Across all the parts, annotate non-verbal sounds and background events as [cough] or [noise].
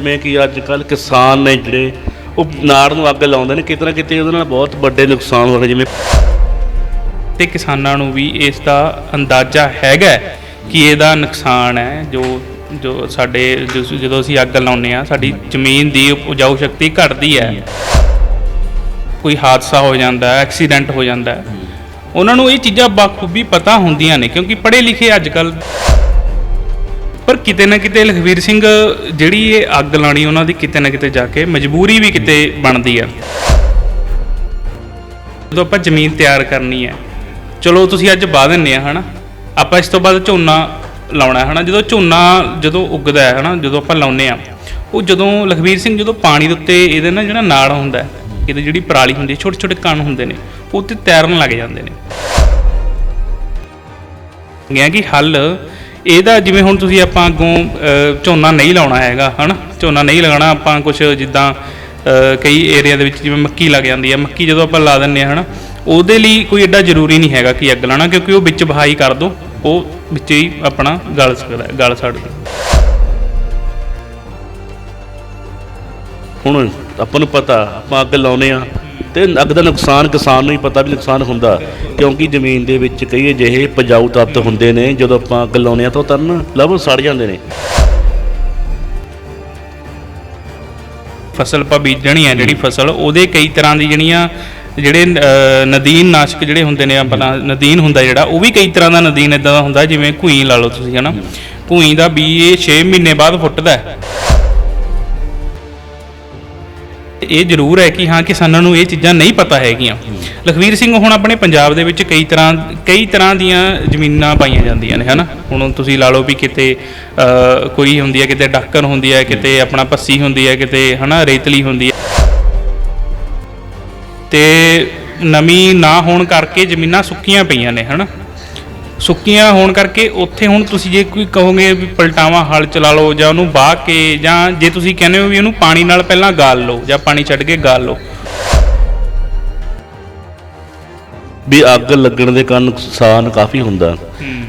ਜਿਵੇਂ ਕਿ ਅੱਜ ਕੱਲ ਕਿਸਾਨ ਨੇ ਜਿਹੜੇ ਉਹ ਨਾੜ ਨੂੰ ਅੱਗ ਲਾਉਂਦੇ ਨੇ, ਕਿਤੇ ਨਾ ਕਿਤੇ ਉਹਦੇ ਨਾਲ ਬਹੁਤ ਵੱਡੇ ਨੁਕਸਾਨ ਹੋ ਰਹੇ ਜਿਵੇਂ ਤੇ ਕਿਸਾਨਾਂ ਨੂੰ ਵੀ ਇਸ ਦਾ ਅੰਦਾਜ਼ਾ ਹੈਗਾ ਹੈ ਕਿ ਇਹਦਾ ਨੁਕਸਾਨ ਹੈ, ਜੋ ਜੋ ਸਾਡੇ ਜਿਸ- ਜਦੋਂ ਅਸੀਂ ਅੱਗ ਲਾਉਂਦੇ ਆ ਸਾਡੀ ਜ਼ਮੀਨ ਦੀ ਉਪਜਾਊ ਸ਼ਕਤੀ ਘਟਦੀ ਹੈ। ਕੋਈ ਹਾਦਸਾ ਹੋ ਜਾਂਦਾ ਹੈ ਐਕਸੀਡੈਂਟ ਹੋ ਜਾਂਦਾ ਹੈ ਉਹਨਾਂ ਨੂੰ ਇਹ ਚੀਜ਼ਾਂ ਬਾਖੂਬੀ ਪਤਾ ਹੁੰਦੀਆਂ ਨੇ, ਕਿਉਂਕਿ ਪੜ੍ਹੇ ਲਿਖੇ ਅੱਜ ਕੱਲ੍ਹ ਪਰ ਕਿਤੇ ਨਾ ਕਿਤੇ ਲਖਵੀਰ ਸਿੰਘ ਜਿਹੜੀ ਇਹ ਅੱਗ ਲਾਣੀ ਉਹਨਾਂ ਦੀ ਕਿਤੇ ਨਾ ਕਿਤੇ ਜਾ ਕੇ ਮਜਬੂਰੀ ਵੀ ਕਿਤੇ ਬਣਦੀ ਆ। ਜਦੋਂ ਆਪਾਂ ਜ਼ਮੀਨ ਤਿਆਰ ਕਰਨੀ ਹੈ, ਚਲੋ ਤੁਸੀਂ ਅੱਜ ਵਾਹ ਦਿੰਨੇ ਆ, ਹਨਾ? ਆਪਾਂ ਇਸ ਤੋਂ ਬਾਅਦ ਝੋਨਾ ਲਾਉਣਾ ਹੈ ਹਨਾ? ਜਦੋਂ ਝੋਨਾ ਜਦੋਂ ਉੱਗਦਾ ਹੈ, ਹਨਾ? ਜਦੋਂ ਆਪਾਂ ਲਾਉਨੇ ਆ ਉਹ ਜਦੋਂ ਲਖਵੀਰ ਸਿੰਘ ਜਦੋਂ ਪਾਣੀ ਦੇ ਉੱਤੇ ਇਹਦੇ ਨਾਲ ਜਿਹੜਾ ਨਾੜ ਹੁੰਦਾ ਹੈ, ਇਹਦੀ ਜਿਹੜੀ ਪਰਾਲੀ ਹੁੰਦੀ ਹੈ ਛੋਟੇ ਛੋਟੇ ਕਣ ਹੁੰਦੇ ਨੇ, ਉਹ ਤੇ ਤੈਰਨ ਲੱਗ ਜਾਂਦੇ ਨੇ। ਗਿਆ ਕਿ ਹੱਲ ਇਹਦਾ ਜਿਵੇਂ ਹੁਣ ਤੁਸੀਂ ਆਪਾਂ ਅੱਗੋਂ ਝੋਨਾ ਨਹੀਂ ਲਾਉਣਾ ਹੈਗਾ, ਹਨਾ? ਝੋਨਾ ਨਹੀਂ ਲਗਾਉਣਾ, ਆਪਾਂ ਕੁਝ ਜਿੱਦਾਂ ਕਈ ਏਰੀਆ ਦੇ ਵਿੱਚ ਜਿਵੇਂ ਮੱਕੀ ਲੱਗ ਜਾਂਦੀ ਹੈ ਮੱਕੀ ਜਦੋਂ ਆਪਾਂ ਲਾ ਦਿੰਨੇ ਆ, ਹਨਾ? ਉਹਦੇ ਲਈ ਕੋਈ ਐਡਾ ਜ਼ਰੂਰੀ ਨਹੀਂ ਹੈਗਾ ਕਿ ਅੱਗ ਲਾਣਾ ਕਿਉਂਕਿ ਉਹ ਵਿੱਚ ਬਹਾਈ ਕਰ ਦੋ, ਉਹ ਵਿੱਚ ਹੀ ਆਪਣਾ ਗਲ ਸਕਦਾ ਗਲ ਸਕਦਾ ਹੁਣ ਆਪਾਂ ਨੂੰ ਪਤਾ, ਆਪਾਂ ਅੱਗ ਲਾਉਨੇ ਆ ਤੇ ਅੱਗ ਦਾ ਨੁਕਸਾਨ ਕਿਸਾਨ ਨੂੰ ਹੀ ਪਤਾ ਵੀ ਨੁਕਸਾਨ ਹੁੰਦਾ, ਕਿਉਂਕਿ ਜ਼ਮੀਨ ਦੇ ਵਿੱਚ ਕਈ ਅਜਿਹੇ ਪਜਾਊ ਤੱਤ ਹੁੰਦੇ ਨੇ, ਜਦੋਂ ਆਪਾਂ ਅੱਗ ਲਾਉਨੇ ਆ ਤਾਂ ਤਰਨ ਲਵ ਸੜ ਜਾਂਦੇ ਨੇ। ਫਸਲ ਆਪਾਂ ਬੀਜਣੀ ਹੈ, ਜਿਹੜੀ ਫਸਲ, ਉਹਦੇ ਕਈ ਤਰ੍ਹਾਂ ਦੀ ਜਿਹੜੀਆਂ, ਜਿਹੜੇ ਨਦੀਨ ਨਾਸ਼ਕ ਜਿਹੜੇ ਹੁੰਦੇ ਨੇ ਆਪਣਾ ਨਦੀਨ ਹੁੰਦਾ ਜਿਹੜਾ, ਉਹ ਵੀ ਕਈ ਤਰ੍ਹਾਂ ਦਾ ਨਦੀਨ ਇਦਾਂ ਦਾ ਹੁੰਦਾ, ਜਿਵੇਂ ਘੂਈ ਲਾ ਲਓ ਤੁਸੀਂ, ਹਨਾ। ਘੂਈ ਦਾ ਬੀ ਇਹ 6 ਮਹੀਨੇ ਬਾਅਦ ਫੁੱਟਦਾ ਹੈ। ਇਹ ਜ਼ਰੂਰ ਹੈ ਕਿ ਹਾਂ ਕਿਸਾਨਾਂ ਨੂੰ ਇਹ ਚੀਜ਼ਾਂ ਨਹੀਂ ਪਤਾ ਹੈਗੀਆਂ। ਲਖਵੀਰ ਸਿੰਘ ਹੁਣ ਆਪਣੇ ਪੰਜਾਬ ਦੇ ਵਿੱਚ ਕਈ ਤਰ੍ਹਾਂ ਕਈ ਤਰ੍ਹਾਂ ਦੀਆਂ ਜ਼ਮੀਨਾਂ ਪਾਈਆਂ ਜਾਂਦੀਆਂ ਨੇ ਹਨਾ? ਹੁਣ ਤੁਸੀਂ ਲਾ ਲਓ ਵੀ ਕਿਤੇ ਅ, ਕੋਈ ਹੁੰਦੀ ਹੈ ਕਿਤੇ ਡਾਕਰ ਹੁੰਦੀ ਹੈ ਕਿਤੇ ਆਪਣਾ ਪੱਸੀ ਹੁੰਦੀ ਹੈ ਕਿਤੇ ਹਨਾ ਰੇਤਲੀ ਹੁੰਦੀ ਹੈ। ਤੇ ਨਮੀ ਨਾ ਹੋਣ ਕਰਕੇ ਜ਼ਮੀਨਾਂ ਸੁੱਕੀਆਂ ਪਈਆਂ ਨੇ ਹਨਾ? ਸੁੱਕੀਆਂ ਹੋਣ ਕਰਕੇ ਉੱਥੇ ਹੁਣ ਤੁਸੀਂ ਜੇ ਕੋਈ ਕਹੋਗੇ ਵੀ ਪਲਟਾਵਾਂ ਹਲ ਚਲਾ ਲਓ ਜਾਂ ਉਹਨੂੰ ਵਾਹ ਕੇ ਜਾਂ ਜੇ ਤੁਸੀਂ ਕਹਿੰਦੇ ਹੋ ਵੀ ਉਹਨੂੰ ਪਾਣੀ ਨਾਲ ਪਹਿਲਾਂ ਗਾਲ ਲਓ ਜਾਂ ਪਾਣੀ ਛੱਡ ਕੇ ਗਾਲ ਲਓ। ਵੀ ਅੱਗ ਲੱਗਣ ਦੇ ਕਾਰਨ ਨੁਕਸਾਨ ਕਾਫੀ ਹੁੰਦਾ।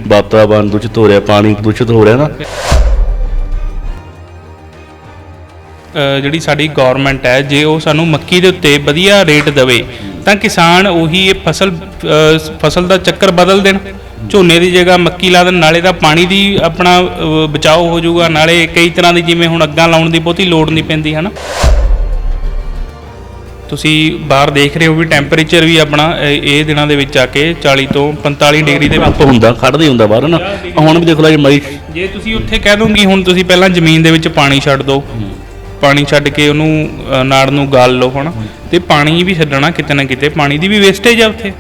ਵਾਤਾਵਰਨ ਦੂਸ਼ਿਤ ਹੋ ਰਿਹਾ ਪਾਣੀ ਦੂਸ਼ਿਤ ਹੋ ਰਿਹਾ ਨਾ। ਜਿਹੜੀ ਸਾਡੀ ਗਵਰਨਮੈਂਟ ਹੈ ਜੇ ਉਹ ਸਾਨੂੰ ਮੱਕੀ ਦੇ ਉੱਤੇ ਵਧੀਆ ਰੇਟ ਦੇਵੇ ਤਾਂ ਕਿਸਾਨ ਉਹੀ ਇਹ ਫਸਲ ਫਸਲ ਦਾ ਚੱਕਰ ਬਦਲ ਦੇਣ। ਝੋਨੇ ਦੀ ਜਗ੍ਹਾ ਮੱਕੀ ਲਾ ਦੇਣ ਨਾਲੇ ਦਾ ਪਾਣੀ ਦੀ ਆਪਣਾ ਬਚਾਓ ਹੋ ਜਾਊਗਾ। ਨਾਲੇ ਕਈ ਤਰ੍ਹਾਂ ਦੀ ਜਿਵੇਂ ਹੁਣ ਅੱਗਾਂ ਲਾਉਣ ਦੀ ਬਹੁਤੀ ਲੋੜ ਨਹੀਂ ਪੈਂਦੀ ਹਨਾ? ਤੁਸੀਂ ਬਾਹਰ ਦੇਖ ਰਹੇ ਹੋ ਵੀ ਟੈਂਪਰੇਚਰ ਵੀ ਆਪਣਾ ਅ, ਇਹ ਦਿਨਾਂ ਦੇ ਵਿੱਚ ਆ ਕੇ 40 ਤੋਂ 45 ਡਿਗਰੀ ਦੇ ਵਿੱਚ ਹੁੰਦਾ ਖੜਦਾ ਹੀ ਹੁੰਦਾ ਬਾਹਰ ਨਾ ਆਹ ਹੁਣ ਵੀ ਦੇਖ ਲਓ ਜੀ ਮਈ ਜੇ ਤੁਸੀਂ ਉੱਥੇ ਕਹਿ ਦੋਗੇ ਹੁਣ ਤੁਸੀਂ ਪਹਿਲਾਂ ਜ਼ਮੀਨ ਦੇ ਵਿੱਚ ਪਾਣੀ ਛੱਡ ਦਿਓ। ਪਾਣੀ ਛੱਡ ਕੇ ਉਹਨੂੰ ਅ, ਨਾੜ ਨੂੰ ਗਾਲ ਲਓ ਹਨਾ? ਤੇ ਪਾਣੀ ਵੀ ਛੱਡਣਾ ਕਿਤੇ ਨਾ ਕਿਤੇ ਪਾਣੀ ਦੀ ਵੀ ਵੇਸਟੇਜ ਆ ਉੱਥੇ।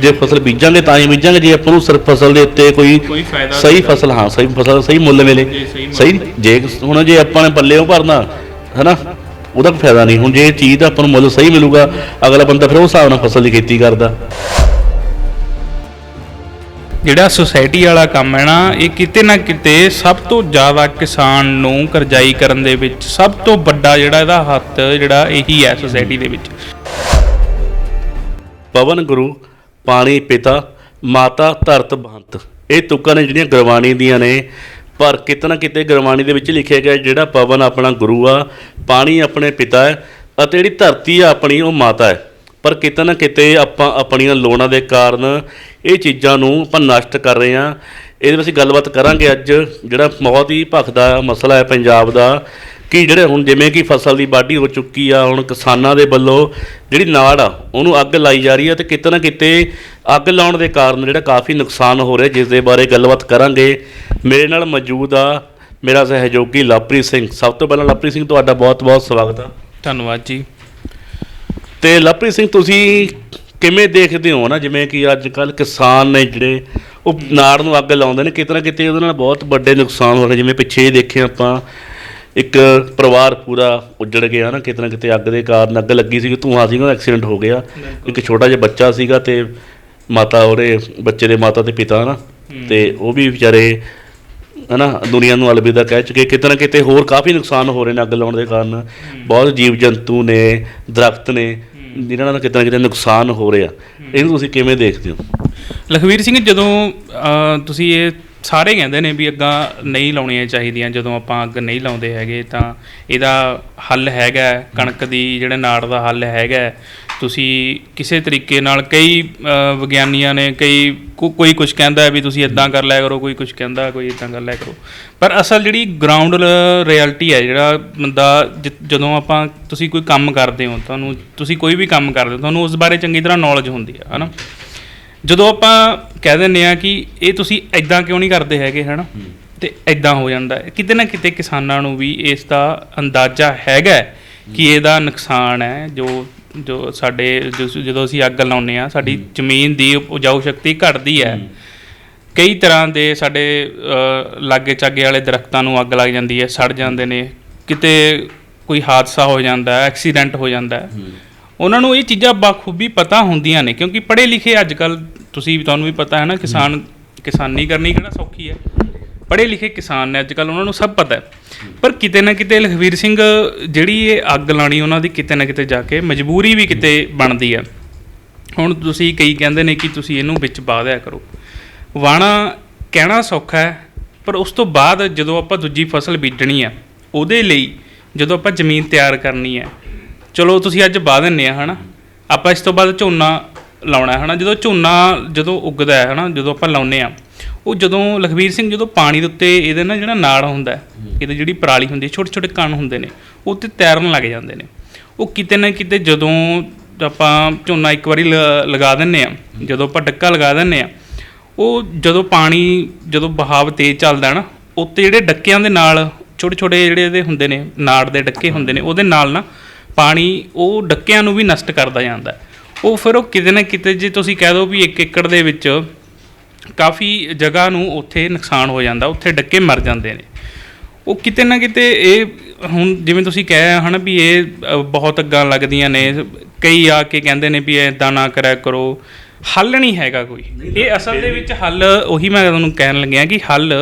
ਜੇ ਫਸਲ ਬੀਜਾਂਗੇ ਤਾਂ ਹੀ ਬੀਜਾਂਗੇ ਜੇ ਆਪਾਂ ਨੂੰ ਸਿਰਫ ਫਸਲ ਦੇ ਉੱਤੇ ਕੋਈ ਕੋਈ ਫਾਇਦਾ ਸਹੀ ਫਸਲ ਹਾਂ ਸਹੀ ਫਸਲ ਸਹੀ ਮੁੱਲ ਮਿਲੇ। ਸਹੀ ਮੁੱਲ ਸਹੀ ਜੇ ਹੁਣ ਜੇ ਆਪਾਂ ਨੇ ਪੱਲਿਓਂ ਭਰਨਾ ਹੈਨਾ ਉਹਦਾ ਕੋਈ ਫਾਇਦਾ ਨਹੀਂ। ਹੁਣ ਜੇ ਇਹ ਚੀਜ਼ ਦਾ ਆਪਾਂ ਨੂੰ ਮੁੱਲ ਸਹੀ ਮਿਲੂਗਾ ਅਗਲਾ ਬੰਦਾ ਫਿਰ ਉਸ ਹਿਸਾਬ ਨਾਲ ਫਸਲ ਦੀ ਖੇਤੀ ਕਰਦਾ। ਜਿਹੜਾ ਸੁਸਾਇਟੀ ਵਾਲਾ ਕੰਮ ਹੈ ਨਾ ਇਹ ਕਿਤੇ ਨਾ ਕਿਤੇ ਸਭ ਤੋਂ ਜ਼ਿਆਦਾ ਕਿਸਾਨ ਨੂੰ ਕਰਜ਼ਾਈ ਕਰਨ ਦੇ ਵਿੱਚ ਸਭ ਤੋਂ ਵੱਡਾ ਜਿਹੜਾ ਇਹਦਾ ਹੱਥ ਜਿਹੜਾ ਇਹੀ ਹੈ ਸੁਸਾਇਟੀ ਦੇ ਵਿੱਚ। ਪਵਨ ਗੁਰੂ ਪਾਣੀ ਪਿਤਾ, ਮਾਤਾ ਧਰਤ ਬੰਤ। ਇਹ ਤੁਕਾਂ ਨੇ ਜਿਹੜੀਆਂ ਗੁਰਬਾਣੀ ਦੀਆਂ ਨੇ, ਪਰ ਕਿਤੇ ਨਾ ਕਿਤੇ ਗੁਰਬਾਣੀ ਦੇ ਵਿੱਚ ਲਿਖਿਆ ਗਿਆ ਜਿਹੜਾ ਪਵਨ ਆਪਣਾ ਗੁਰੂ ਆ, ਪਾਣੀ ਆਪਣੇ ਪਿਤਾ ਹੈ, ਅਤੇ ਜਿਹੜੀ ਧਰਤੀ ਆ ਆਪਣੀ, ਉਹ ਮਾਤਾ ਹੈ। ਪਰ ਕਿਤੇ ਨਾ ਕਿਤੇ ਆਪਾਂ ਆਪਣੀਆਂ ਲੋੜਾਂ ਦੇ ਕਾਰਨ ਇਹ ਚੀਜ਼ਾਂ ਨੂੰ ਆਪਾਂ ਨਸ਼ਟ ਕਰ ਰਹੇ ਹਾਂ। ਇਹਦੇ ਵਿੱਚ ਅਸੀਂ ਗੱਲਬਾਤ ਕਰਾਂਗੇ ਅੱਜ, ਜਿਹੜਾ ਬਹੁਤ ਹੀ ਭਖਦਾ ਮਸਲਾ ਹੈ ਪੰਜਾਬ ਦਾ। ਕਿ ਜਿਹੜੇ ਹੁਣ ਜਿਵੇਂ ਕਿ ਫਸਲ ਦੀ ਵਾਢੀ ਹੋ ਚੁੱਕੀ ਆ ਹੁਣ ਕਿਸਾਨਾਂ ਦੇ ਵੱਲੋਂ ਜਿਹੜੀ ਨਾੜ ਆ ਉਹਨੂੰ ਅੱਗ ਲਾਈ ਜਾ ਰਹੀ ਆ ਤੇ ਕਿਤੇ ਨਾ ਕਿਤੇ ਅੱਗ ਲਾਉਣ ਦੇ ਕਾਰਨ ਜਿਹੜਾ ਕਾਫੀ ਨੁਕਸਾਨ ਹੋ ਰਿਹਾ ਜਿਸ ਦੇ ਬਾਰੇ ਗੱਲਬਾਤ ਕਰਾਂਗੇ। ਮੇਰੇ ਨਾਲ ਮੌਜੂਦ ਆ ਮੇਰਾ ਸਹਿਯੋਗੀ ਲਵਪ੍ਰੀਤ ਸਿੰਘ। ਸਭ ਤੋਂ ਪਹਿਲਾਂ ਲਵਪ੍ਰੀਤ ਸਿੰਘ ਤੁਹਾਡਾ ਬਹੁਤ-ਬਹੁਤ ਸਵਾਗਤ ਆ। ਧੰਨਵਾਦ ਜੀ। ਤੇ ਲਵਪ੍ਰੀਤ ਸਿੰਘ ਤੁਸੀਂ ਕਿਵੇਂ ਦੇਖਦੇ ਹੋ ਨਾ ਜਿਵੇਂ ਕਿ ਅੱਜ ਕੱਲ ਕਿਸਾਨ ਨੇ ਜਿਹੜੇ ਉਹ ਨਾੜ ਨੂੰ ਅੱਗ ਲਾਉਂਦੇ ਨੇ ਕਿਤੇ ਨਾ ਕਿਤੇ ਉਹਦੇ ਨਾਲ ਬਹੁਤ ਵੱਡੇ ਨੁਕਸਾਨ ਹੋ ਰਹੇ ਜਿਵੇਂ ਪਿੱਛੇ ਦੇਖੇ ਆਪਾਂ ਇੱਕ ਪਰਿਵਾਰ ਪੂਰਾ ਉੱਜੜ ਗਿਆ ਨਾ ਕਿਤੇ ਨਾ ਕਿਤੇ ਅੱਗ ਦੇ ਕਾਰਨ ਅੱਗ ਲੱਗੀ ਸੀ ਧੂਆਂ ਸੀਗਾ ਉਹਦਾ ਐਕਸੀਡੈਂਟ ਹੋ ਗਿਆ। ਇੱਕ ਛੋਟਾ ਜਿਹਾ ਬੱਚਾ ਸੀਗਾ ਤੇ ਮਾਤਾ ਉਹਦੇ ਬੱਚੇ ਦੇ ਮਾਤਾ ਤੇ ਪਿਤਾ ਨਾ ਤੇ ਉਹ ਵੀ ਵਿਚਾਰੇ ਹਨਾ ਦੁਨੀਆ ਨੂੰ ਅਲਵਿਦਾ ਕਹਿ ਚੁੱਕੇ। ਕਿਤੇ ਨਾ ਕਿਤੇ ਹੋਰ ਕਾਫੀ ਨੁਕਸਾਨ ਹੋ ਰਹੇ ਨੇ ਅੱਗ ਲਾਉਣ ਦੇ ਕਾਰਨ। ਬਹੁਤ ਜੀਵ ਜੰਤੂ ਨੇ ਦਰਖਤ ਨੇ ਜਿਨ੍ਹਾਂ ਦਾ ਕਿਤੇ ਨਾ ਕਿਤੇ ਨੁਕਸਾਨ ਹੋ ਰਿਹਾ। ਇਹਨੂੰ ਤੁਸੀਂ ਕਿਵੇਂ ਦੇਖਦੇ ਹੋ? ਲਖਵੀਰ ਸਿੰਘ ਜਦੋਂ ਤੁਸੀਂ ਇਹ ਸਾਰੇ ਕਹਿੰਦੇ ਨੇ ਵੀ ਅੱਗਾਂ ਨਹੀਂ ਲਾਉਣੀਆਂ ਚਾਹੀਦੀਆਂ, ਜਦੋਂ ਆਪਾਂ ਅੱਗ ਨਹੀਂ ਲਾਉਂਦੇ ਹੈਗੇ ਤਾਂ ਇਹਦਾ ਹੱਲ ਹੈਗਾ ਕਣਕ ਦੀ ਜਿਹੜੇ ਨਾੜ ਦਾ ਹੱਲ ਹੈਗਾ ਤੁਸੀਂ ਕਿਸੇ ਤਰੀਕੇ ਨਾਲ ਕਈ ਵਿਗਿਆਨੀਆਂ ਨੇ ਕਈ ਕੋ- ਕੋਈ ਕੁਝ ਕਹਿੰਦਾ ਹੈ ਵੀ ਤੁਸੀਂ ਇਦਾਂ ਕਰ ਲਿਆ ਕਰੋ, ਕੋਈ ਕੁਝ ਕਹਿੰਦਾ, ਕੋਈ ਇਦਾਂ ਕਰ ਲਿਆ ਕਰੋ। ਪਰ ਅਸਲ ਜਿਹੜੀ ਗਰਾਊਂਡ ਰਿਐਲਿਟੀ ਹੈ, ਜਿਹੜਾ ਬੰਦਾ ਜਦੋਂ ਆਪਾਂ ਤੁਸੀਂ ਕੋਈ ਕੰਮ ਕਰਦੇ ਹੋ, ਤੁਹਾਨੂੰ, ਤੁਸੀਂ ਕੋਈ ਵੀ ਕੰਮ ਕਰਦੇ ਹੋ, ਤੁਹਾਨੂੰ ਉਸ ਬਾਰੇ ਚੰਗੀ ਤਰ੍ਹਾਂ ਨੌਲੇਜ ਹੁੰਦੀ ਹੈ, ਹਨਾ? ਜਦੋਂ ਆਪਾਂ ਕਹਿ ਦਿੰਦੇ ਆ ਕਿ ਇਹ ਤੁਸੀਂ ਐਦਾਂ ਕਿਉਂ ਨਹੀਂ ਕਰਦੇ ਹੈਗੇ ਹਨਾ? ਤੇ ਐਦਾਂ ਹੋ ਜਾਂਦਾ ਕਿਤੇ ਨਾ ਕਿਤੇ ਕਿਸਾਨਾਂ ਨੂੰ ਵੀ ਇਸ ਦਾ ਅੰਦਾਜ਼ਾ ਹੈਗਾ ਕਿ ਇਹਦਾ ਨੁਕਸਾਨ ਹੈ। ਜੋ ਜੋ ਸਾਡੇ ਜਦੋਂ ਅਸੀਂ ਅੱਗ ਲਾਉਂਦੇ ਆ ਸਾਡੀ ਜ਼ਮੀਨ ਦੀ ਉਪਜਾਊ ਸ਼ਕਤੀ ਘਟਦੀ ਹੈ। ਕਈ ਤਰ੍ਹਾਂ ਦੇ ਸਾਡੇ ਲਾਗੇ ਚਾਗੇ ਵਾਲੇ ਦਰਖਤਾਂ ਨੂੰ ਅੱਗ ਲੱਗ ਜਾਂਦੀ ਹੈ ਸੜ ਜਾਂਦੇ ਨੇ। ਕਿਤੇ ਕੋਈ ਹਾਦਸਾ ਹੋ ਜਾਂਦਾ ਹੈ ਐਕਸੀਡੈਂਟ ਹੋ ਜਾਂਦਾ ਹੈ। ਉਹਨਾਂ ਨੂੰ ਇਹ ਚੀਜ਼ਾਂ ਬਾਖੂਬੀ ਪਤਾ ਹੁੰਦੀਆਂ ਨੇ ਕਿਉਂਕਿ ਪੜ੍ਹੇ ਲਿਖੇ ਅੱਜ ਕੱਲ ਤੁਸੀਂ ਤੁਹਾਨੂੰ ਵੀ ਪਤਾ ਹੈ ਨਾ, ਕਿਸਾਨ ਕਿਸਾਨੀ ਕਰਨੀ ਕਿਹੜਾ ਸੌਖੀ ਹੈ। ਪੜ੍ਹੇ ਲਿਖੇ ਕਿਸਾਨ ਨੇ ਅੱਜ ਕੱਲ ਉਹਨਾਂ ਨੂੰ ਸਭ ਪਤਾ ਹੈ। ਪਰ ਕਿਤੇ ਨਾ ਕਿਤੇ ਲਖਵੀਰ ਸਿੰਘ ਜਿਹੜੀ ਇਹ ਅੱਗ ਲਾਣੀ ਉਹਨਾਂ ਦੀ ਕਿਤੇ ਨਾ ਕਿਤੇ ਜਾ ਕੇ ਮਜਬੂਰੀ ਵੀ ਕਿਤੇ ਬਣਦੀ ਹੈ। ਹੁਣ ਤੁਸੀਂ ਕਈ ਕਹਿੰਦੇ ਨੇ ਕਿ ਤੁਸੀਂ ਇਹਨੂੰ ਵਿੱਚ ਪਾ ਦਿਆ ਕਰੋ। ਵਾਣਾ ਕਹਿਣਾ ਸੌਖਾ ਹੈ, ਪਰ ਉਸ ਤੋਂ ਬਾਅਦ ਜਦੋਂ ਆਪਾਂ ਦੂਜੀ ਫਸਲ ਬੀਜਣੀ ਹੈ, ਉਹਦੇ ਲਈ ਜਦੋਂ ਆਪਾਂ ਜ਼ਮੀਨ ਤਿਆਰ ਕਰਨੀ ਹੈ, ਚਲੋ ਤੁਸੀਂ ਅੱਜ ਪਾ ਦਿੰਨੇ ਆ, ਹਨਾ? ਆਪਾਂ ਇਸ ਤੋਂ ਬਾਅਦ ਝੋਨਾ ਲਾਉਣਾ ਹੈ ਹਨਾ? ਜਦੋਂ ਝੋਨਾ ਜਦੋਂ ਉੱਗਦਾ ਹੈ ਹਨਾ? ਜਦੋਂ ਆਪਾਂ ਲਾਉਨੇ ਆ ਉਹ ਜਦੋਂ ਲਖਵੀਰ ਸਿੰਘ ਜਦੋਂ ਪਾਣੀ ਦੇ ਉੱਤੇ ਇਹਦੇ ਨਾਲ ਜਿਹੜਾ ਨਾੜ ਹੁੰਦਾ ਹੈ, ਇਹਦੀ ਜਿਹੜੀ ਪਰਾਲੀ ਹੁੰਦੀ ਹੈ ਛੋਟੇ ਛੋਟੇ ਕਣ ਹੁੰਦੇ ਨੇ ਉਹ ਤੇ ਤੈਰਨ ਲੱਗ ਜਾਂਦੇ ਨੇ। ਉਹ ਕਿਤੇ ਨਾ ਕਿਤੇ ਜਦੋਂ ਆਪਾਂ ਝੋਨਾ ਇੱਕ ਵਾਰੀ ਲਗਾ ਦਿੰਨੇ ਆ ਜਦੋਂ ਆਪਾਂ ਡੱਕਾ ਲਗਾ ਦਿੰਨੇ ਆ ਉਹ ਜਦੋਂ ਪਾਣੀ ਜਦੋਂ ਬਹਾਵ ਤੇਜ਼ ਚੱਲਦਾ ਨਾ ਉੱਤੇ ਜਿਹੜੇ ਡੱਕਿਆਂ ਦੇ ਨਾਲ ਛੋਟੇ ਛੋਟੇ ਜਿਹੜੇ ਇਹਦੇ ਹੁੰਦੇ ਨੇ ਨਾੜ ਦੇ ਡੱਕੇ ਹੁੰਦੇ ਨੇ ਉਹਦੇ ਨਾਲ ਨਾ ਪਾਣੀ ਉਹ ਡੱਕਿਆਂ ਨੂੰ ਵੀ ਨਸ਼ਟ ਕਰਦਾ ਜਾਂਦਾ ਹੈ। ਉਹ ਫਿਰ ਉਹ ਕਿਤੇ ਨਾ ਕਿਤੇ ਜੇ ਤੁਸੀਂ ਕਹਿ ਦਿਓ ਵੀ 1 ਏਕੜ ਦੇ ਵਿੱਚ ਕਾਫੀ ਜਗ੍ਹਾ ਨੂੰ ਉੱਥੇ ਨੁਕਸਾਨ ਹੋ ਜਾਂਦਾ ਉੱਥੇ ਡੱਕੇ ਮਰ ਜਾਂਦੇ ਨੇ। ਉਹ ਕਿਤੇ ਨਾ ਕਿਤੇ ਇਹ ਹੁਣ ਜਿਵੇਂ ਤੁਸੀਂ ਕਹਿ ਹਨ ਵੀ ਇਹ ਬਹੁਤ ਅੱਗਾਂ ਲੱਗਦੀਆਂ ਨੇ ਕਈ ਆ ਕੇ ਕਹਿੰਦੇ ਨੇ ਵੀ ਇਦਾਂ ਨਾ ਕਰਿਆ ਕਰੋ ਹੱਲ ਨਹੀਂ ਹੈਗਾ ਕੋਈ। ਇਹ ਅਸਲ ਦੇ ਵਿੱਚ ਹੱਲ ਉਹੀ ਮੈਂ ਤੁਹਾਨੂੰ ਕਹਿਣ ਲੱਗਿਆ ਕਿ ਹੱਲ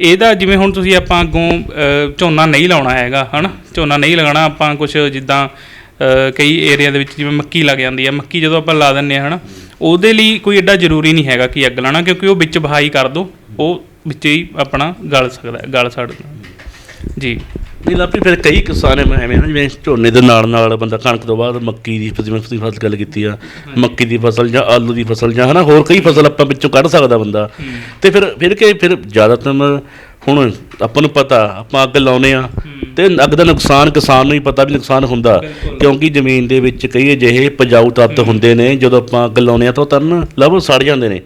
ਇਹਦਾ ਜਿਵੇਂ ਹੁਣ ਤੁਸੀਂ ਆਪਾਂ ਅੱਗੋਂ ਝੋਨਾ ਨਹੀਂ ਲਾਉਣਾ ਹੈਗਾ ਹਨਾ? ਝੋਨਾ ਨਹੀਂ ਲਗਾਉਣਾ ਆਪਾਂ ਕੁਝ ਜਿੱਦਾਂ ਕਈ ਏਰੀਆ ਦੇ ਵਿੱਚ ਜਿਵੇਂ ਮੱਕੀ ਲੱਗ ਜਾਂਦੀ ਹੈ ਮੱਕੀ ਜਦੋਂ ਆਪਾਂ ਲਾ ਦਿੰਨੇ ਆ ਹਨਾ ਉਹਦੇ ਲਈ ਕੋਈ ਐਡਾ ਜ਼ਰੂਰੀ ਨਹੀਂ ਹੈਗਾ ਕਿ ਅੱਗ ਲਾਣਾ ਕਿਉਂਕਿ ਉਹ ਵਿੱਚ ਬਹਾਈ ਕਰ ਦੋ ਉਹ ਵਿੱਚ ਹੀ ਆਪਣਾ ਗਲ ਸਕਦਾ ਹੈ, ਗਲ ਸਕਦਾ ਜੀ। ਨਹੀਂ ਲਾਪੀ ਫਿਰ ਕਈ ਕਿਸਾਨ ਐਵੇਂ ਐਵੇਂ ਨਾ ਜਿਵੇਂ ਝੋਨੇ ਦੇ ਨਾਲ ਨਾਲ ਬੰਦਾ ਕਣਕ ਤੋਂ ਬਾਅਦ ਮੱਕੀ ਦੀ ਜਿਵੇਂ ਤੁਸੀਂ ਫਸਲ ਗੱਲ ਕੀਤੀ ਆ ਮੱਕੀ ਦੀ ਫਸਲ ਜਾਂ ਆਲੂ ਦੀ ਫਸਲ ਜਾਂ ਹਨਾ ਹੋਰ ਕਈ ਫਸਲ ਆਪਾਂ ਵਿੱਚੋਂ ਕੱਢ ਸਕਦਾ ਬੰਦਾ। ਤੇ ਫਿਰ ਫਿਰ ਕੇ ਫਿਰ ਜ਼ਿਆਦਾਤਰ ਹੁਣ ਆਪਾਂ ਨੂੰ ਪਤਾ ਆਪਾਂ ਅੱਗ ਲਾਉਨੇ ਆ ਤੇ ਅੱਗ ਦਾ ਨੁਕਸਾਨ ਕਿਸਾਨ ਨੂੰ ਹੀ ਪਤਾ ਵੀ ਨੁਕਸਾਨ ਹੁੰਦਾ। ਕਿਉਂਕਿ ਜ਼ਮੀਨ ਦੇ ਵਿੱਚ ਕਈ ਅਜਿਹੇ ਉਪਜਾਊ ਤੱਤ ਹੁੰਦੇ ਨੇ ਜਦੋਂ ਆਪਾਂ ਅੱਗ ਲਾਉਨੇ ਆ ਤਾਂ ਉਹ ਤਰਨ ਲਵ ਸੜ ਜਾਂਦੇ ਨੇ।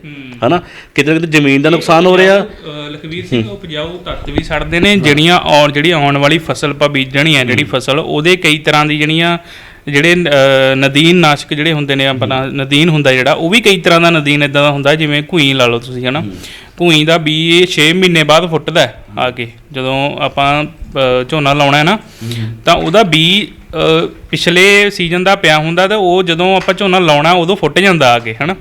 ਹਨਾ? ਕਿਤੇ ਨਾ ਕਿਤੇ ਜ਼ਮੀਨ ਦਾ ਨੁਕਸਾਨ ਹੋ ਰਿਹਾ। ਲਖਵੀਰ ਸਿੰਘ ਉਪਜਾਊ ਤੱਤ ਵੀ ਛੱਡਦੇ ਨੇ ਜਿਹੜੀਆਂ ਆਉਣ ਜਿਹੜੀ ਆਉਣ ਵਾਲੀ ਫਸਲ ਆਪਾਂ ਬੀਜਣੀ ਹੈ ਜਿਹੜੀ ਫਸਲ ਉਹਦੇ ਕਈ ਤਰ੍ਹਾਂ ਦੀ ਜਿਹੜੀਆਂ ਜਿਹੜੇ ਨਦੀਨ ਨਾਸ਼ਕ ਜਿਹੜੇ ਹੁੰਦੇ ਨੇ ਆਪਣਾ ਨਦੀਨ ਹੁੰਦਾ ਜਿਹੜਾ ਉਹ ਵੀ ਕਈ ਤਰ੍ਹਾਂ ਦਾ ਨਦੀਨ ਇਦਾਂ ਦਾ ਹੁੰਦਾ ਜਿਵੇਂ ਘੂਈ ਲਾ ਲਓ ਤੁਸੀਂ ਹਨਾ? ਘੂਈ ਦਾ ਬੀ ਇਹ 6 ਮਹੀਨੇ ਬਾਅਦ ਫੁੱਟਦਾ ਆ ਕੇ ਜਦੋਂ ਆਪਾਂ ਝੋਨਾ ਲਾਉਣਾ ਹੈ ਨਾ ਤਾਂ ਉਹਦਾ ਬੀ ਪਿਛਲੇ ਸੀਜ਼ਨ ਦਾ ਪਿਆ ਹੁੰਦਾ ਤੇ ਉਹ ਜਦੋਂ ਆਪਾਂ ਝੋਨਾ ਲਾਉਣਾ ਉਦੋਂ ਫੁੱਟ ਜਾਂਦਾ ਆ ਕੇ ਹਨਾ?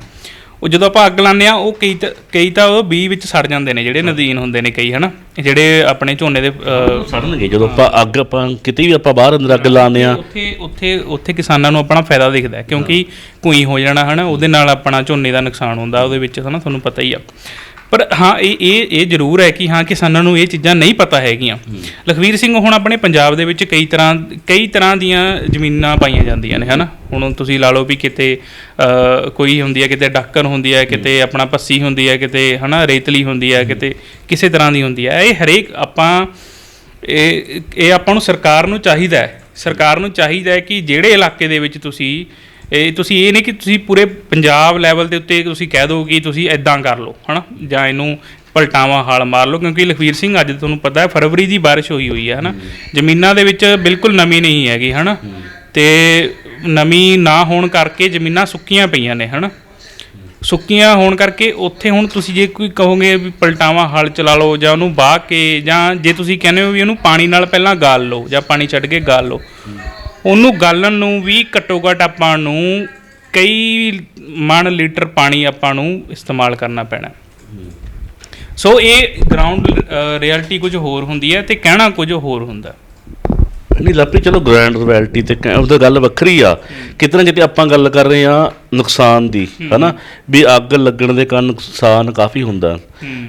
ਉਹ ਜਦੋਂ ਆਪਾਂ ਅੱਗ ਲਾਉਂਦੇ ਆ ਉਹ ਕਈ ਤਾਂ ਕਈ ਤਾਂ ਉਹ ਬੀ ਵਿੱਚ ਸੜ ਜਾਂਦੇ ਨੇ ਜਿਹੜੇ ਨਦੀਨ ਹੁੰਦੇ ਨੇ ਕਈ ਹਨਾ? ਜਿਹੜੇ ਆਪਣੇ ਝੋਨੇ ਦੇ ਸੜਨਗੇ। ਜਦੋਂ ਆਪਾਂ ਅੱਗ ਆਪਾਂ ਕਿਤੇ ਵੀ ਆਪਾਂ ਬਾਹਰ ਅੰਦਰ ਅੱਗ ਲਾਉਂਦੇ ਆ ਉੱਥੇ ਉੱਥੇ ਉੱਥੇ ਕਿਸਾਨਾਂ ਨੂੰ ਆਪਣਾ ਫਾਇਦਾ ਦਿਖਦਾ ਹੈ ਕਿਉਂਕਿ ਘੂਈ ਹੋ ਜਾਣਾ ਹਨਾ? ਉਹਦੇ ਨਾਲ ਆਪਣਾ ਝੋਨੇ ਦਾ ਨੁਕਸਾਨ ਹੁੰਦਾ ਉਹਦੇ ਵਿੱਚ ਹਨਾ ਤੁਹਾਨੂੰ ਪਤਾ ਹੀ ਆ। ਪਰ ਹਾਂ ਇਹ ਇਹ ਇਹ ਜ਼ਰੂਰ ਹੈ ਕਿ ਹਾਂ ਕਿਸਾਨਾਂ ਨੂੰ ਇਹ ਚੀਜ਼ਾਂ ਨਹੀਂ ਪਤਾ ਹੈਗੀਆਂ। ਲਖਵੀਰ ਸਿੰਘ ਹੁਣ ਆਪਣੇ ਪੰਜਾਬ ਦੇ ਵਿੱਚ ਕਈ ਤਰ੍ਹਾਂ ਕਈ ਤਰ੍ਹਾਂ ਦੀਆਂ ਜ਼ਮੀਨਾਂ ਪਾਈਆਂ ਜਾਂਦੀਆਂ ਨੇ ਹਨਾ? ਹੁਣ ਤੁਸੀਂ ਲਾ ਲਓ ਵੀ ਕਿਤੇ ਕੋਈ ਹੁੰਦੀ ਹੈ ਕਿਤੇ ਡੱਕਰ ਹੁੰਦੀ ਹੈ ਕਿਤੇ ਆਪਣਾ ਪੱਸੀ ਹੁੰਦੀ ਹੈ ਕਿਤੇ ਹਨਾ ਰੇਤਲੀ ਹੁੰਦੀ ਹੈ। ਕਿਤੇ ਕਿਸੇ ਤਰ੍ਹਾਂ ਦੀ ਹੁੰਦੀ ਹੈ। ਇਹ ਹਰੇਕ ਆਪਾਂ ਇਹ ਇਹ ਆਪਾਂ ਨੂੰ ਸਰਕਾਰ ਨੂੰ ਚਾਹੀਦਾ ਹੈ। ਸਰਕਾਰ ਨੂੰ ਚਾਹੀਦਾ ਹੈ ਕਿ ਜਿਹੜੇ ਇਲਾਕੇ ਦੇ ਵਿੱਚ ਤੁਸੀਂ ਇਹ ਤੁਸੀਂ ਇਹ ਨਹੀਂ ਕਿ ਤੁਸੀਂ ਪੂਰੇ ਪੰਜਾਬ ਲੈਵਲ ਦੇ ਉੱਤੇ ਤੁਸੀਂ ਕਹਿ ਦਿਓ ਕਿ ਤੁਸੀਂ ਐਦਾਂ ਕਰ ਲਓ ਹਨਾ? ਜਾਂ ਇਹਨੂੰ ਪਲਟਾਵਾਂ ਹਾਲ ਮਾਰ ਲਓ ਕਿਉਂਕਿ ਲਖਵੀਰ ਸਿੰਘ ਅੱਜ ਤੁਹਾਨੂੰ ਪਤਾ ਹੈ ਫਰਵਰੀ ਦੀ ਬਾਰਿਸ਼ ਹੋਈ ਹੋਈ ਹੈ ਹਨਾ? ਜ਼ਮੀਨਾਂ ਦੇ ਵਿੱਚ ਬਿਲਕੁਲ ਨਮੀ ਨਹੀਂ ਹੈਗੀ ਹਨਾ? ਤੇ ਨਮੀ ਨਾ ਹੋਣ ਕਰਕੇ ਜ਼ਮੀਨਾਂ ਸੁੱਕੀਆਂ ਪਈਆਂ ਨੇ ਹਨਾ? ਸੁੱਕੀਆਂ ਹੋਣ ਕਰਕੇ ਉੱਥੇ ਹੁਣ ਤੁਸੀਂ ਜੇ ਕੋਈ ਕਹੋਗੇ ਵੀ ਪਲਟਾਵਾਂ ਹਲ ਚਲਾ ਲਓ ਜਾਂ ਉਹਨੂੰ ਵਾਹ ਕੇ ਜਾਂ ਜੇ ਤੁਸੀਂ ਕਹਿੰਦੇ ਹੋ ਵੀ ਉਹਨੂੰ ਪਾਣੀ ਨਾਲ ਪਹਿਲਾਂ ਗਾਲ ਲਓ ਜਾਂ ਪਾਣੀ ਛੱਡ ਕੇ ਗਾਲ ਲਓ ਉਹਨੂੰ ਗਾਲਣ ਨੂੰ ਵੀ ਘੱਟੋ ਘੱਟ ਆਪਾਂ ਨੂੰ ਕਈ ਮਣ ਲੀਟਰ ਪਾਣੀ ਆਪਾਂ ਨੂੰ ਇਸਤੇਮਾਲ ਕਰਨਾ ਪੈਣਾ। ਸੋ ਇਹ ਗਰਾਊਂਡ ਰਿਐਲਿਟੀ ਕੁਝ ਹੋਰ ਹੁੰਦੀ ਹੈ ਤੇ ਕਹਿਣਾ ਕੁਝ ਹੋਰ ਹੁੰਦਾ। ਨਹੀਂ ਲੱਭੀ ਚਲੋ ਗ੍ਰੈਂਡ ਰਿਐਲਿਟੀ ਤੇ ਕ- ਤਾਂ ਗੱਲ ਵੱਖਰੀ ਆ। ਕਿਤੇ ਨਾ ਕਿਤੇ ਆਪਾਂ ਗੱਲ ਕਰ ਰਹੇ ਆ ਨੁਕਸਾਨ ਦੀ ਹਨਾ? ਵੀ ਅੱਗ ਲੱਗਣ ਦੇ ਕਾਰਨ ਨੁਕਸਾਨ ਕਾਫੀ ਹੁੰਦਾ।